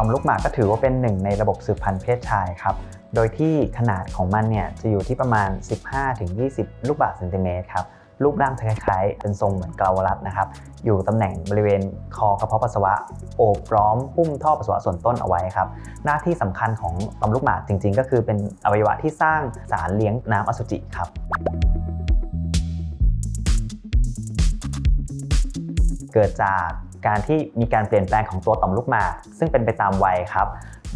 ต่อมลูกหมากก็ถือว่าเป็นหนึ่งในระบบสืบพันธุ์เพศชายครับ โดยที่ขนาดของมันเนี่ยจะอยู่ที่ประมาณ 15-20 ลูกบาศก์เซนติเมตรครับรูปร่างจะคล้ายๆ เป็นทรงเหมือนเกลาวรัดนะครับ อยู่ตำแหน่งบริเวณคอกระเพาะปัสสาวะ โอบล้อมหุ้มท่อปัสสาวะส่วนต้นเอาไว้ครับ หน้าที่สำคัญของต่อมลูกหมากจริง ๆ ก็คือเป็นอวัยวะที่สร้างสารเลี้ยงน้ำอสุจิครับเกิดจาก การที่มีการเปลี่ยนแปลงของตัวต่อมลูกหมากซึ่งเป็นไปตามวัยครับ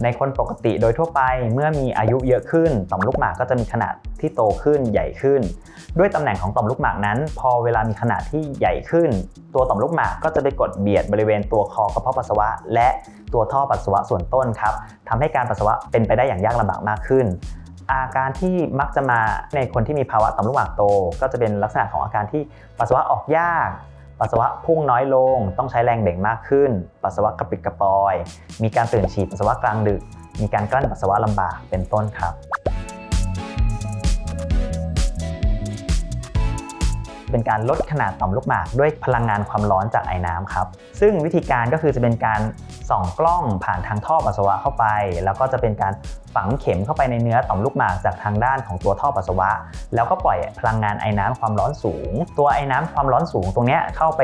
ในคนปกติโดยทั่วไปเมื่อมีอายุเยอะขึ้น ต่อมลูกหมากก็จะมีขนาดที่โตขึ้นใหญ่ขึ้น ด้วยตำแหน่งของต่อมลูกหมากนั้น พอเวลามีขนาดที่ใหญ่ขึ้น ตัวต่อมลูกหมากก็จะไปกดเบียดบริเวณตัวคอกระเพาะปัสสาวะ และตัวท่อปัสสาวะส่วนต้นครับทำให้การปัสสาวะเป็นไปได้อย่างยากลำบากมากขึ้นอาการที่มักจะมาในคนที่มีภาวะต่อมลูกหมากโต ก็จะเป็นลักษณะของอาการที่ปัสสาวะออกยาก ปัสสาวะพุ่งน้อยลง ต้องใช้แรงเบ่งมากขึ้น ปัสสาวะกระปิดกระปอย มีการตื่นฉี่ปัสสาวะกลางดึก มีการกลั้นปัสสาวะลำบากเป็นต้นครับ เป็นการลดขนาดต่อมลูกหมากด้วยพลังงานความร้อนจากไอ้น้ำครับซึ่งวิธีการก็คือจะเป็นการส่องกล้องผ่านทางท่อปัสสาวะเข้าไป แล้วก็จะเป็นการฝังเข็มเข้าไปในเนื้อต่อมลูกหมากจากทางด้านของตัวท่อปัสสาวะ แล้วก็ปล่อยพลังงานไอ้น้ำความร้อนสูง ตัวไอ้น้ำความร้อนสูงตรงนี้เข้าไป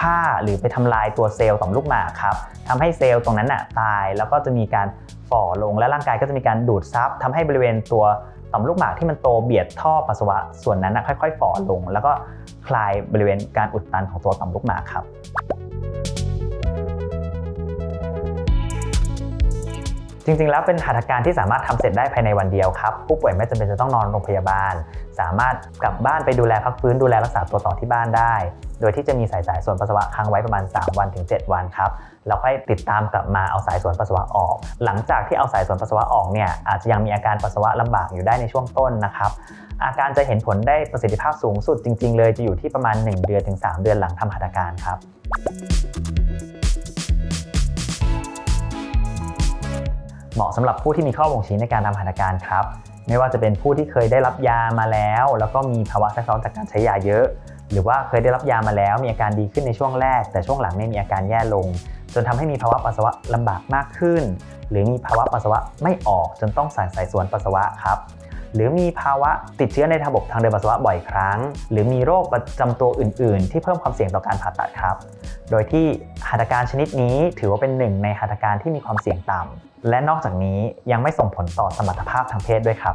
ฆ่าหรือไปทำลายตัวเซลล์ต่อมลูกหมากครับทำให้เซลล์ตรงนั้นน่ะตาย แล้วก็จะมีการฝ่อลงและร่างกายก็จะมีการดูดซับทำให้บริเวณตัว ต่อมลูกหมากที่มันโตเบียดท่อปัสสาวะส่วนนั้นนะค่อยๆฝ่อลง แล้วก็คลายบริเวณการอุดตันของตัวต่อมลูกหมากครับ จริงๆ แล้วเป็นหัตถการที่สามารถทำเสร็จได้ภายในวันเดียวครับ ผู้ป่วยไม่จำเป็นจะต้องนอนโรงพยาบาล สามารถกลับบ้านไปดูแลพักฟื้นดูแลรักษาตัวต่อที่บ้านได้ โดยที่จะมีสายสายส่วนปัสสาวะค้างไว้ประมาณ 3 วันถึง 7 วันครับแล้วค่อยติดตามกลับมาเอาสายส่วนปัสสาวะออก หลังจากที่เอาสายส่วนปัสสาวะออกเนี่ยอาจจะยังมีอาการปัสสาวะลำบากอยู่ได้ในช่วงต้นนะครับอาการจะเห็นผลได้ประสิทธิภาพสูงสุดจริง ๆ เลยจะอยู่ที่ประมาณ 1 เดือนถึง 3 เดือนหลังทำหัตถการครับ เหมาะสำหรับผู้ที่มีข้อบ่งชี้ในการทำหัตถการครับ ไม่ว่าจะเป็นผู้ที่เคยได้รับยามาแล้ว แล้วก็มีภาวะแทรกซ้อนจากการใช้ยาเยอะ หรือว่าเคยได้รับยามาแล้ว มีอาการดีขึ้นในช่วงแรก แต่ช่วงหลังไม่มีอาการแย่ลง จนทำให้มีภาวะปัสสาวะลำบากมากขึ้น หรือมีภาวะปัสสาวะไม่ออกจนต้องใส่สายสวนปัสสาวะครับ หรือมีภาวะติดเชื้อในระบบทางเดินปัสสาวะบ่อยครั้ง หรือมีโรคประจำตัวอื่น ๆ ที่เพิ่มความเสี่ยงต่อการผ่าตัดครับ โดยที่หัตถการชนิดนี้ถือว่าเป็นหนึ่งในหัตถการที่มีความเสี่ยงต่ำและนอกจากนี้ยังไม่ส่งผลต่อสมรรถภาพทางเพศด้วยครับ